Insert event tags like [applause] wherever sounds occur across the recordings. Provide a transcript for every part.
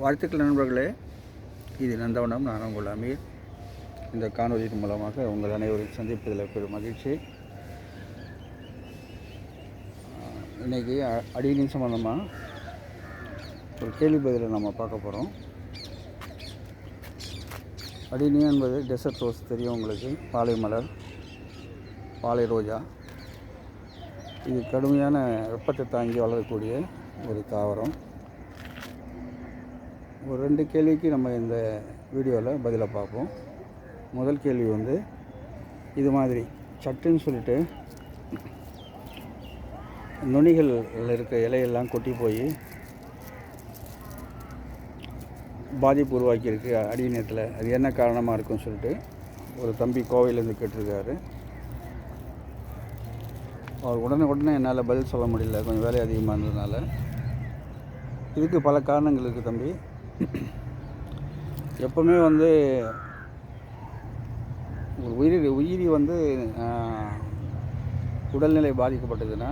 வாழ்த்துக்கள் நண்பர்களே. இது நந்தவனம் நான் உங்கள் அமீர். இந்த காணொலியின் மூலமாக உங்கள் அனைவரையும் சந்திப்பதில் பெரும் மகிழ்ச்சி. இன்றைக்கி அடியின் அ- சம்மந்தமாக ஒரு கேள்வி பதிலை நம்ம பார்க்க போகிறோம் அடினி என்பது டெசர்ட் ரோஸ் தெரியும் உங்களுக்கு. பாலை மலர் பாலை ரோஜா. இது கடுமையான வெப்பத்தை தாங்கி வளரக்கூடிய ஒரு தாவரம். ஒரு ரெண்டு கேள்விக்கு நம்ம இந்த வீடியோவில் பதிலை பார்ப்போம். முதல் கேள்வி வந்து இது மாதிரி சட்டுன்னு சொல்லிட்டு நுனிகள் இருக்க இலையெல்லாம் கொட்டி போய் பாதிப்பு உருவாக்கியிருக்கு அடிநேரத்தில் அது என்ன காரணமாக இருக்குன்னு சொல்லிட்டு ஒரு தம்பி கோவையிலேருந்து கேட்டிருக்காரு. அவர் உடனே உடனே என்னால் பதில் சொல்ல முடியல. கொஞ்சம் வேலை அதிகமாக இருந்ததுனால. இதுக்கு பல காரணங்கள் இருக்குது தம்பி. எப்போவுமே வந்து ஒரு உயிரி உயிரி வந்து உடல்நிலை பாதிக்கப்பட்டதுன்னா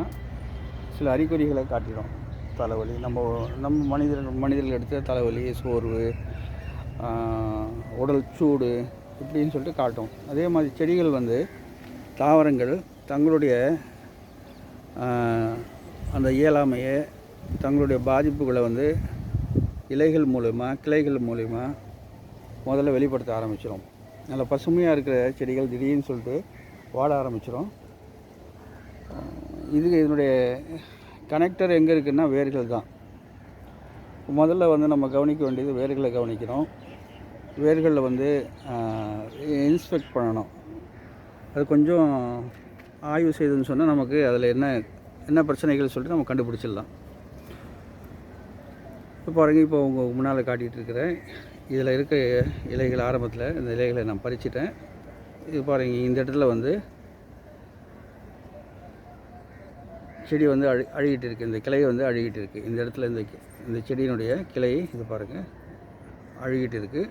சில அறிகுறிகளை காட்டிடும். தலைவலி நம்ம நம்ம மனிதர்கள் மனிதர்கள் எடுத்த தலைவலி சோர்வு உடல் சூடு இப்படின்னு சொல்லிட்டு காட்டும். அதே மாதிரி செடிகள் வந்து தாவரங்கள் தங்களுடைய அந்த இயலாமையை தங்களுடைய பாதிப்புகளை வந்து இலைகள் மூலயமா கிளைகள் மூலயமா முதல்ல வெளிப்படுத்த ஆரம்பிச்சிடும் நல்ல பசுமையாக இருக்கிற செடிகள் திடீர்னு சொல்லிட்டு வாட ஆரம்பிச்சிடும் இது இதனுடைய கனெக்டர் எங்கே இருக்குன்னா வேர்கள் தான். முதல்ல வந்து நம்ம கவனிக்க வேண்டியது வேர்களை கவனிக்கிறோம். வேர்களில் வந்து இன்ஸ்பெக்ட் பண்ணணும். அது கொஞ்சம் ஆய்வு செய்ததுன்னு சொன்னால் நமக்கு அதில் என்ன என்ன பிரச்சனைகள் சொல்லிட்டு நம்ம கண்டுபிடிச்சிடலாம். இப்போ பாருங்கள் இப்போ உங்கள் முன்னால் காட்டிகிட்டு இருக்கிறேன். இதில் இருக்க இலைகள் ஆரம்பத்தில் இந்த இலைகளை நான் பறிச்சிட்டேன். இது பாருங்கள் இந்த இடத்துல வந்து செடி வந்து அழு அழுகிட்டு இருக்குது இந்த கிளை வந்து அழுகிட்டு இருக்குது இந்த இடத்துல இந்த இந்த செடியினுடைய கிளை இது பாருங்கள் அழுகிட்டு இருக்குது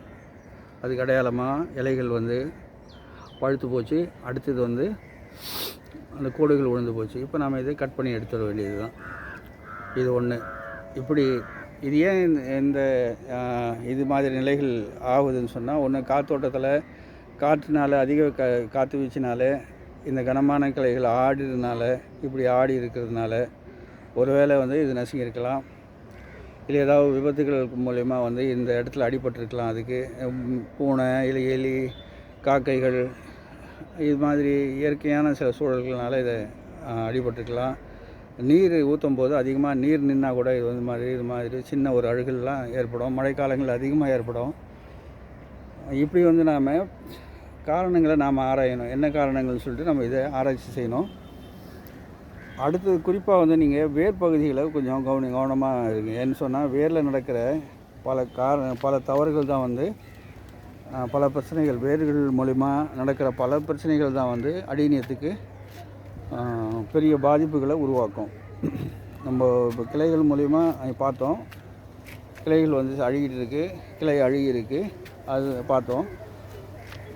அதுக்கு அடையாளமாக இலைகள் வந்து பழுத்து போச்சு. அடுத்தது வந்து அந்த கோடுகள் விழுந்து போச்சு. இப்போ நாம் இதை கட் பண்ணி எடுத்துட வேண்டியது தான் இது ஒன்று இப்படி இது ஏன் இந்த- இந்த இது மாதிரி நிலைகள் ஆகுதுன்னு சொன்னால் ஒன்று காத்தோட்டத்தில் காற்றுனால அதிக க காற்று வீச்சினால இந்த கனமான கிளைகள் ஆடினால இப்படி ஆடி இருக்கிறதுனால ஒருவேளை வந்து இது நசுங்கியிருக்கலாம். இல்லை ஏதாவது விபத்துகள் மூலயமா வந்து இந்த இடத்துல அடிபட்டிருக்கலாம் அதுக்கு. பூனை இல்லை எலி காக்கைகள் இது மாதிரி இயற்கையான சில சூழல்களினால இதை அடிபட்டிருக்கலாம். நீர் ஊற்றும் போது அதிகமாக நீர் நின்னா கூட இது வந்து மாதிரி இது மாதிரி சின்ன ஒரு அழுகல்லாம் ஏற்படும். மழைக்காலங்கள் அதிகமாக ஏற்படும். இப்படி வந்து நாம் காரணங்களை நாம் ஆராயணும். என்ன காரணங்கள்னு சொல்லிட்டு நம்ம இதை ஆராய்ச்சி செய்யணும். அடுத்தது குறிப்பாக வந்து நீங்கள் வேர் பகுதிகளை கொஞ்சம் கவனி கவனமாக இருங்க. ஏன்னு சொன்னால் வேரில் நடக்கிற பல கார பல தவறுகள் தான் வந்து பல பிரச்சனைகள். வேர்கள் மூலிமா நடக்கிற பல பிரச்சனைகள் தான் வந்து அடிநியத்துக்கு பெரிய பாதிப்புகளை உருவாக்கும். நம்ம இப்போ கிளைகள் மூலிமா பார்த்தோம். கிளைகள் வந்து அழுகிட்டு இருக்குது கிளை அழுகி இருக்குது அது பார்த்தோம்.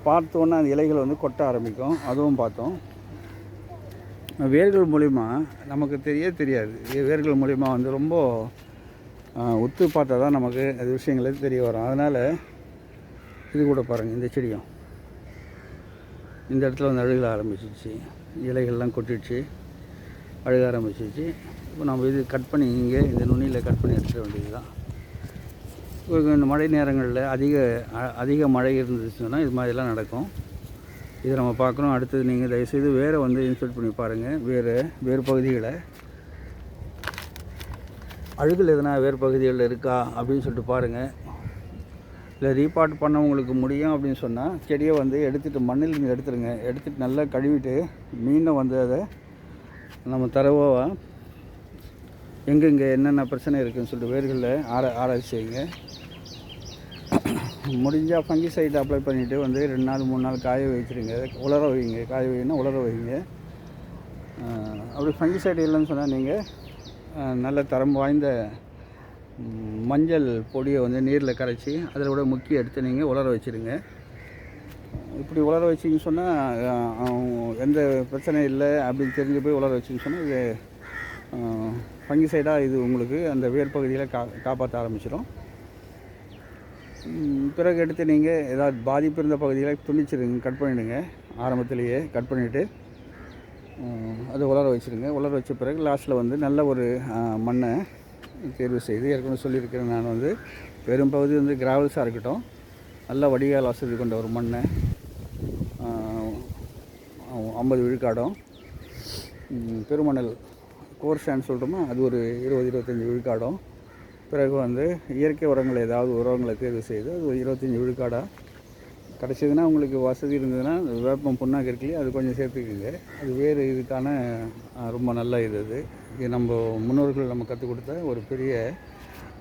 பார்த்தோன்னே அந்த இலைகள் வந்து கொட்ட ஆரம்பிக்கும். அதுவும் பார்த்தோம். வேர்கள் மூலிமா நமக்கு தெரிய தெரியாது. வேர்கள் மூலிமா வந்து ரொம்ப ஒத்து பார்த்தா தான் நமக்கு அது விஷயங்களே தெரிய வரும். அதனால் இது கூட பாருங்கள் இந்த செடியும். இந்த இடத்துல வந்து அழுக ஆரம்பிச்சிச்சு இலைகள்லாம் கொட்டிடுச்சு அழுக ஆரம்பிச்சிச்சு இப்போ நம்ம இது கட் பண்ணி இங்கே இந்த நுனியில் கட் பண்ணி எடுத்துட வேண்டியது தான் இப்போ இந்த மழை நேரங்களில் அதிக அ- அதிக மழை இருந்துச்சுன்னா இது மாதிரிலாம் நடக்கும். இதை நம்ம பார்க்குறோம் அடுத்தது நீங்கள் தயவுசெய்து வேறு வந்து இன்ஸ்பெக்ட் பண்ணி பாருங்கள் வேறு வேறு பகுதிகளை. அழுகல் எதனா வேறு பகுதிகளில் இருக்கா அப்படின்னு சொல்லிட்டு பாருங்கள் இல்லை ரீபாட் பண்ண உங்களுக்கு முடியும் அப்படின்னு சொன்னால் செடியை வந்து எடுத்துகிட்டு மண்ணில் நீங்கள் எடுத்துருங்க. எடுத்துகிட்டு நல்லா கழுவிட்டு மீண்டும் வந்து அதை நம்ம தரவாக எங்கெங்கே என்னென்ன பிரச்சனை இருக்குதுன்னு சொல்லிட்டு வேர்களில் ஆர ஆராய்ச்சி செய்யுங்க. முடிஞ்சால் ஃபங்கி சைட் அப்ளை பண்ணிவிட்டு வந்து ரெண்டு நாள் மூணு நாள் காய வச்சுருங்க உலர வைங்க. காய வைங்கன்னா உலர வைங்க. அப்படி ஃபங்கி சைடு இல்லைன்னு சொன்னால் நீங்கள் நல்ல தரம் வாய்ந்த மஞ்சள் பொடியை வந்து நீரில் கரைச்சி அதில் கூட முக்கி எடுத்து நீங்கள் உலர வச்சுருங்க. இப்படி உலர வச்சிங்க சொன்னால் எந்த பிரச்சனையும் இல்லை அப்படின்னு தெரிஞ்சு போய் உலர வச்சிங்க சொன்னால் இது ஃபங்கி சைடாக இது உங்களுக்கு அந்த வேர் பகுதியில் கா காப்பாற்ற ஆரம்பிச்சிடும் பிறகு எடுத்து நீங்கள் ஏதாவது பாதிப்பு இருந்த பகுதியில் துணிச்சிருங்க கட் பண்ணிவிடுங்க ஆரம்பத்திலேயே கட் பண்ணிவிட்டு அது உலர வச்சுருங்க. உலர வச்ச பிறகு லாஸ்ட்டில் வந்து நல்ல ஒரு மண்ணை தேர்வு செய்து ஏற்கனவே சொல்லியிருக்கிறேன் நான் வந்து. பெரும் பகுதி வந்து கிராவல்ஸாக இருக்கட்டும். நல்ல வடிகால் வசதி கொண்ட ஒரு மண் ஐம்பது விழுக்காடும். பெருமணல் கோர் ஸ்டாண்ட் சொல்கிறோமா அது ஒரு இருபது இருபத்தஞ்சி விழுக்காடும். பிறகு வந்து இயற்கை உரங்கள் ஏதாவது உரங்களை தேர்வு செய்து அது ஒரு இருபத்தஞ்சி விழுக்காடாக கிடச்சிதுன்னா உங்களுக்கு வசதி இருந்ததுன்னா வேப்பம் புண்ணாக்கு இருக்கலையே அது கொஞ்சம் சேர்த்துக்குங்க. அது வேறு இதுக்கான ரொம்ப நல்ல இது அது. இது நம்ம முன்னோர்கள் நம்ம கற்றுக் கொடுத்த ஒரு பெரிய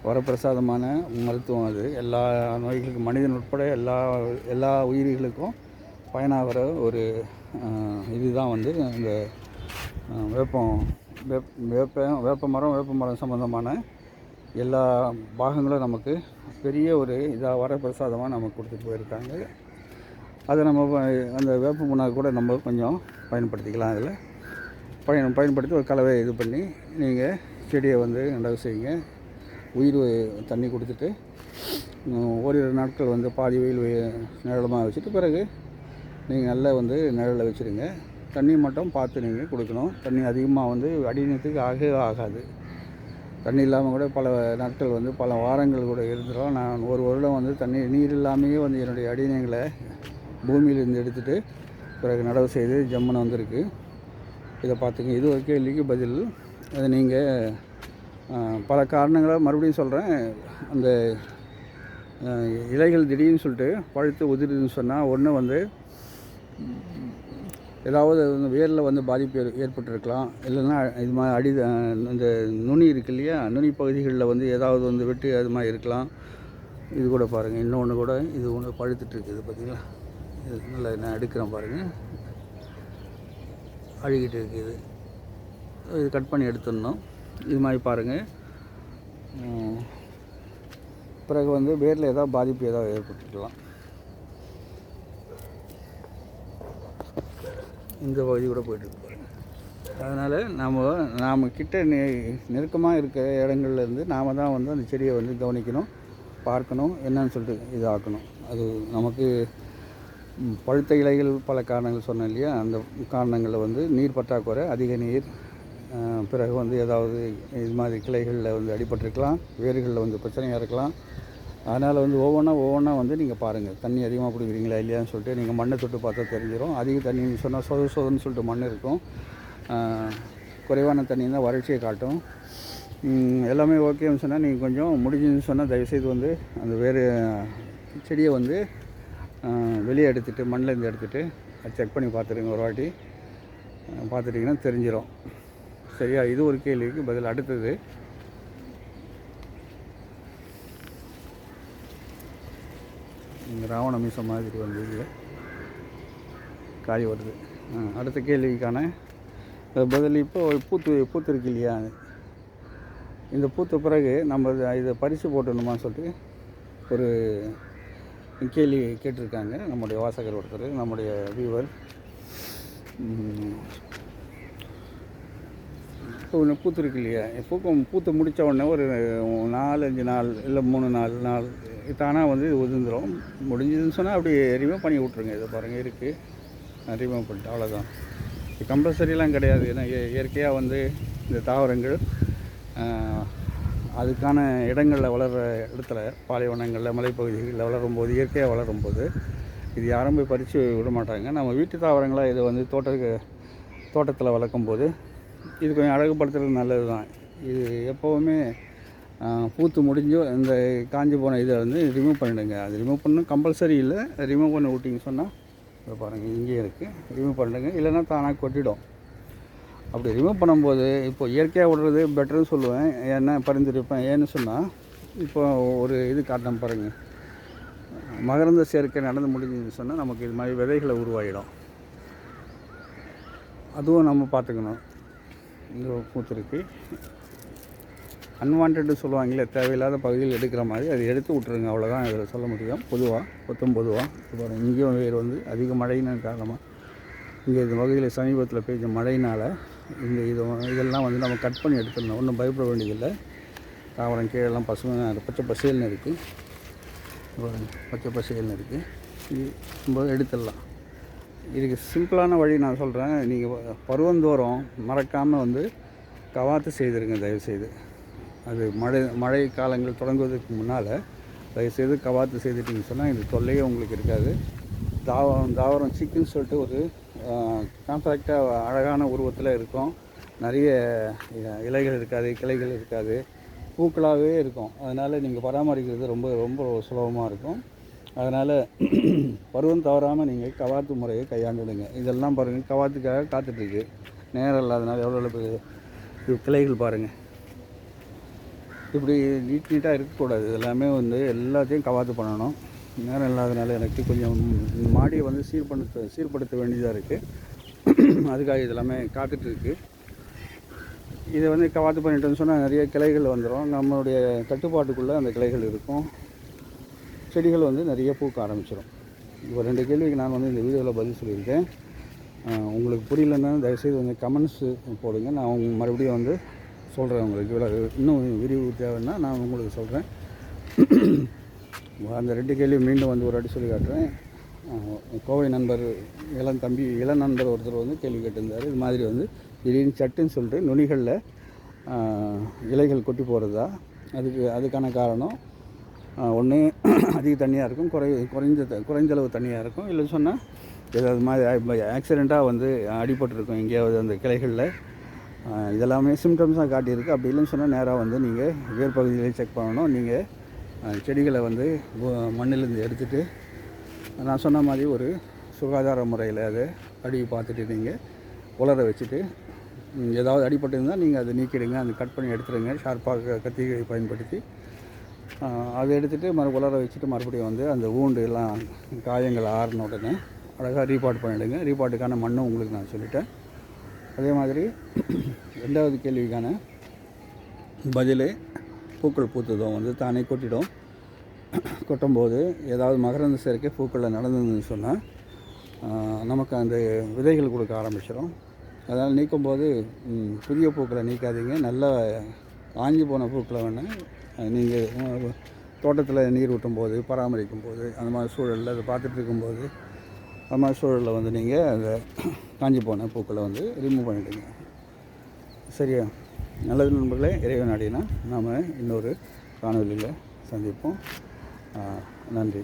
வரப்பிரசாதமான மருத்துவம் அது. எல்லா நோய்களுக்கும் மனிதன் உட்பட எல்லா எல்லா உயிரிகளுக்கும் பயனாகிற ஒரு இதுதான் வந்து இந்த வேப்பம் வேப் வேப்ப வேப்ப மரம் வேப்ப மரம் சம்மந்தமான எல்லா பாகங்களும் நமக்கு பெரிய ஒரு இதாக வரப்பிரசாதமாக நமக்கு கொடுத்துட்டு போயிருக்காங்க. அதை நம்ம அந்த வேப்ப புண்ணாக்கு கூட நம்ம கொஞ்சம் பயன்படுத்திக்கலாம் அதில். பயன் பயன்படுத்தி ஒரு கலவை இது பண்ணி நீங்கள் செடியை வந்து நடவு செய்யுங்க. உயிர் தண்ணி கொடுத்துட்டு ஓரிரு நாட்கள் வந்து பாதி வெயில் நிழலமாக வச்சுட்டு பிறகு நீங்கள் நல்லா வந்து நிழலில் வச்சுருங்க. தண்ணி மட்டும் பார்த்து நீங்கள் கொடுக்கணும். தண்ணி அதிகமாக வந்து அடிநீத்துக்கு ஆகவே ஆகாது. தண்ணி இல்லாமல் கூட பல நாட்கள் வந்து பல வாரங்கள் கூட இருந்துடும் நான் ஒரு வருடம் வந்து தண்ணி நீர் இல்லாமையே வந்து என்னுடைய அடிநீங்களை பூமியிலேருந்து எடுத்துகிட்டு பிறகு நடவு செய்து ஜம்முன்னு வந்திருக்கு. இதை பார்த்துங்க. இது ஒரு கேள்விக்கு பதில். அது நீங்கள் பல காரணங்களை மறுபடியும் சொல்கிறேன் அந்த இலைகள் திடீர்னு சொல்லிட்டு பழுத்து உதிருதுன்னு சொன்னால் ஒன்று வந்து ஏதாவது வந்து வேரில் வந்து பாதிப்பு ஏற்பட்டிருக்கலாம். இல்லைன்னா இது மாதிரி அடி இந்த நுனி இருக்கு இல்லையா? நுனி பகுதிகளில் வந்து ஏதாவது வந்து வெட்டு அது மாதிரி இருக்கலாம். இது கூட பாருங்கள் இன்னொன்று கூட இது ஒன்று பழுத்துட்டு இருக்குது பார்த்தீங்களா நல்லா நான் எடுக்கிறேன் பாருங்கள் அழுகிட்டு இருக்குது. இது கட் பண்ணி எடுத்துடணும். இது மாதிரி பாருங்கள் பிறகு வந்து வேரில் ஏதாவது பாதிப்பு ஏதாவது ஏற்பட்டுக்கலாம். இந்த பகுதி கூட போயிட்டு பாருங்கள் அதனால் நாம் நாம் கிட்ட நெ நெருக்கமாக இருக்கிற இடங்கள்லேருந்து நாம் தான் வந்து அந்த செடியை வந்து கவனிக்கணும் பார்க்கணும் என்னன்னு சொல்லிட்டு இதாக்கணும். அது நமக்கு பழுத்த இலைகள் பல காரணங்கள் சொன்னேன் இல்லையா? அந்த காரணங்களில் வந்து நீர் பற்றாக்குறை அதிக நீர் பிறகு வந்து ஏதாவது இது மாதிரி கிளைகளில் வந்து அடிபட்டிருக்கலாம் வேர்களில் வந்து பிரச்சனையாக இருக்கலாம். அதனால் வந்து ஒவ்வொன்றா ஒவ்வொன்றா வந்து நீங்கள் பாருங்கள் தண்ணி அதிகமாக பிடிக்கிறீங்களா இல்லையான்னு சொல்லிட்டு நீங்கள் மண்ணை தொட்டு பார்த்தா தெரிஞ்சிடும் அதிக தண்ணின்னு சொன்னால் சொத சொதன்னு சொல்லிட்டு மண் இருக்கும். குறைவான தண்ணி தான் வறட்சியை காட்டும். எல்லாமே ஓகேன்னு சொன்னால் நீங்கள் கொஞ்சம் முடிஞ்சுன்னு சொன்னால் தயவுசெய்து வந்து அந்த வேறு செடியை வந்து வெளியே எடுத்துகிட்டு மண்ணிலேருந்து எடுத்துகிட்டு அதை செக் பண்ணி பார்த்துருங்க ஒரு வாட்டி. பார்த்துட்டிங்கன்னா தெரிஞ்சிடும் சரியா? இது ஒரு கேள்விக்கு பதில். அடுத்தது. ராவண மீசம் மாதிரி வந்து காய் வருது. அடுத்த கேள்விக்கான பதில். இப்போ பூத்து பூத்துருக்கு இல்லையா? இந்த பூத்த பிறகு நம்ம இதை- இதை பரிசு போட்டணுமான்னு சொல்லிட்டு ஒரு கேள்வி கேட்டிருக்காங்க. நம்முடைய வாசகர் ஒருத்தர் நம்முடைய வியூவர் இப்போ ஒன்று பூத்துருக்கு இல்லையா? பூக்கம் பூத்து முடித்த உடனே ஒரு நாலு அஞ்சு நாள் இல்லை மூணு நாலு நாள் தானாக வந்து இது உதிர்ந்துடும் முடிஞ்சதுன்னு சொன்னால் அப்படி ரிமூவ் பண்ணி விட்ருங்க இதை பாருங்கள் இருக்குது ரிமூவ் பண்ணிட்டு அவ்வளோதான் கம்பல்சரிலாம் கிடையாது. ஏன்னா இயற்கையாக வந்து இந்த தாவரங்கள் அதுக்கான இடங்களில் வளர்கிற இடத்துல பாலைவனங்களில் மலைப்பகுதிகளில் வளரும்போது இயற்கையாக வளரும்போது இது யாரும் போய் பறித்து விட மாட்டாங்க நம்ம வீட்டு தாவரங்களாக இது வந்து தோட்ட தோட்டத்தில் வளர்க்கும்போது இது கொஞ்சம் அழகுபடுத்துறது நல்லது தான் இது எப்போவுமே பூத்து முடிஞ்சு இந்த காஞ்சி போன இதை வந்து ரிமூவ் பண்ணிடுங்க. அது ரிமூவ் பண்ண கம்பல்சரி இல்லை. ரிமூவ் பண்ணி விட்டிங்க சொன்னால் பாருங்கள் இங்கேயே இருக்குது ரிமூவ் பண்ணிடுங்க. இல்லைன்னா தானாக கொட்டிடும். அப்படி ரிமூவ் பண்ணும்போது இப்போ இயற்கையாக விடுறது பெட்டர்னு சொல்லுவேன். ஏன்னா பரிந்துரைப்பேன். ஏன்னு சொன்னால் இப்போ ஒரு இது காட்டினேன் பாருங்கள் மகரந்த சேர்க்கை நடந்து முடிஞ்சதுன்னு சொன்னால் நமக்கு இது மாதிரி விதைகளை உருவாகிடும் அதுவும் நம்ம பார்த்துக்கணும். இந்த பூத்திருக்கு. அன்வான்டு சொல்லுவாங்களே தேவையில்லாத பகுதியில் எடுக்கிற மாதிரி அதை எடுத்து விட்ருங்க அவ்வளோதான் இதில் சொல்ல முடியும். பொதுவாக பொத்தும் பொதுவாக இப்போ இங்கேயும் வேறு வந்து அதிக மழையின் காரணமாக இங்கே இந்த பகுதியில் சமீபத்தில் பெய்த மழையினால் இந்த இது இதெல்லாம் வந்து நம்ம கட் பண்ணி எடுத்துடணும். ஒன்றும் பயப்பட வேண்டியதில்லை. தாவரம் கீழெல்லாம் பசுமை பச்சை பசேல்னு இருக்குது பச்சை பசேல்னு இருக்குது இது நம்ம எடுத்துடலாம். இதுக்கு சிம்பிளான வழி நான் சொல்கிறேன் நீங்கள் பருவந்தோறும் மறக்காமல் வந்து கவாத்து செய்திருங்க தயவுசெய்து. அது மழை மழை காலங்கள் தொடங்குவதற்கு முன்னால் தயவுசெய்து கவாத்து செய்துட்டிங்கன்னு சொன்னால் இந்த தொல்லையே உங்களுக்கு இருக்காது. தாவரம் தாவரம் சிக்குன்னு சொல்லிட்டு ஒரு காம்பேக்டாக அழகான உருவத்தில் இருக்கும். நிறைய இலைகள் இருக்காது கிளைகள் இருக்காது. பூக்களாகவே இருக்கும். அதனால் நீங்கள் பராமரிக்கிறது ரொம்ப ரொம்ப சுலபமாக இருக்கும். அதனால் பருவம் தவறாமல் நீங்கள் கவாத்து முறையை கையாண்டுடுங்க. இதெல்லாம் பாருங்கள் கவாத்துக்காக காத்துட்ருக்கு. நேரம் இல்லாதனால எவ்வளோ எவ்வளோ கிளைகள் பாருங்கள் இப்படி நீட் நீட்டாக இருக்கக்கூடாது. இது எல்லாமே வந்து எல்லாத்தையும் கவாத்து பண்ணணும். நேரம் இல்லாதனால எனக்கு கொஞ்சம் மாடியை வந்து சீர்படுத்த சீர்படுத்த வேண்டியதாக இருக்குது அதுக்காக இது எல்லாமே காத்துட்ருக்கு இதை வந்து காத்து பண்ணிட்டோம்னு சொன்னால் நிறைய கிளைகள் வந்துடும் நம்மளுடைய கட்டுப்பாட்டுக்குள்ளே அந்த கிளைகள் இருக்கும். செடிகள் வந்து நிறைய பூக்க ஆரம்பிச்சிடும் இப்போ ரெண்டு கேள்விக்கு நான் வந்து இந்த வீடியோவில் பதில் சொல்லியிருக்கேன். உங்களுக்கு புரியலன்னா தயவுசெய்து வந்து கமெண்ட்ஸு போடுங்க. நான் உங்க மறுபடியும் வந்து சொல்கிறேன் உங்களுக்கு. இவ்வளோ இன்னும் விரிவு தேவைன்னா நான் உங்களுக்கு சொல்கிறேன் அந்த ரெண்டு கேள்வி மீண்டும் வந்து ஒரு அடி சொல்லி காட்டுறேன் கோவை நண்பர் இளம் தம்பி இளம் நண்பர் ஒருத்தர் வந்து கேள்வி கேட்டிருந்தார். இது மாதிரி வந்து திடீர்னு சட்டுன்னு சொல்லிட்டு நுனிகளில் இலைகள் கொட்டி போகிறதா அதுக்கு அதுக்கான காரணம் ஒன்று [clears throat] அதிக தண்ணியாக இருக்கும் குறை குறைஞ்ச த- குறைஞ்ச அளவு தண்ணியாக இருக்கும். இல்லை சொன்னால் ஏதாவது மாதிரி ஆக்சிடெண்ட்டாக வந்து அடிபட்டிருக்கும் எங்கேயாவது அந்த கிளைகளில். இதெல்லாமே சிம்டம்ஸாக காட்டியிருக்கு. அப்படி இல்லைன்னு சொன்னால் நேராக வந்து நீங்கள் வேர் பகுதியிலே செக் பண்ணணும். நீங்கள் செடிகளை வந்து வ- மண்ணிலிருந்து எடுத்துட்டு நான் சொன்ன மாதிரி ஒரு சுகாதார முறையில் அதை அடி பார்த்துட்டு நீங்கள் உலர வச்சுட்டு ஏதாவது அடிபட்டிருந்தால் நீங்கள் அதை நீக்கிடுங்க அந்த கட் பண்ணி எடுத்துடுங்க ஷார்ப்பாக கத்திரிக்கை பயன்படுத்தி. அதை எடுத்துகிட்டு மறு உலர வச்சுட்டு மறுபடியும் வந்து அந்த ஊண்டு எல்லாம் காயங்கள் ஆறின உடனே அழகாக ரீபாட் பண்ணிவிடுங்க ரீபாட்டுக்கான மண்ணும் உங்களுக்கு நான் சொல்லிட்டேன். அதே மாதிரி ரெண்டாவது கேள்விக்கான பதில் பூக்கள் பூத்ததும் வந்து தானே கொட்டிடும். கொட்டும்போது ஏதாவது மகரந்த சேர்க்கை பூக்களில் நடந்ததுன்னு சொன்னால் நமக்கு அந்த விதைகள் கொடுக்க ஆரம்பிச்சிடும் அதனால் நீக்கும்போது புதிய பூக்களை நீக்காதீங்க. நல்ல காஞ்சி போன பூக்களை வேணால் நீங்கள் தோட்டத்தில் நீர் ஊட்டும் போது பராமரிக்கும் போது அந்த மாதிரி சூழலில் அதை பார்த்துட்டு இருக்கும்போது அந்த மாதிரி சூழலில் வந்து நீங்கள் அந்த காஞ்சி போன பூக்களை வந்து ரிமூவ் பண்ணிவிடுங்க சரியா? நல்லது நண்பர்களே இறைவன் அடினா நாம் இன்னொரு காணொலியில் சந்திப்போம். நன்றி.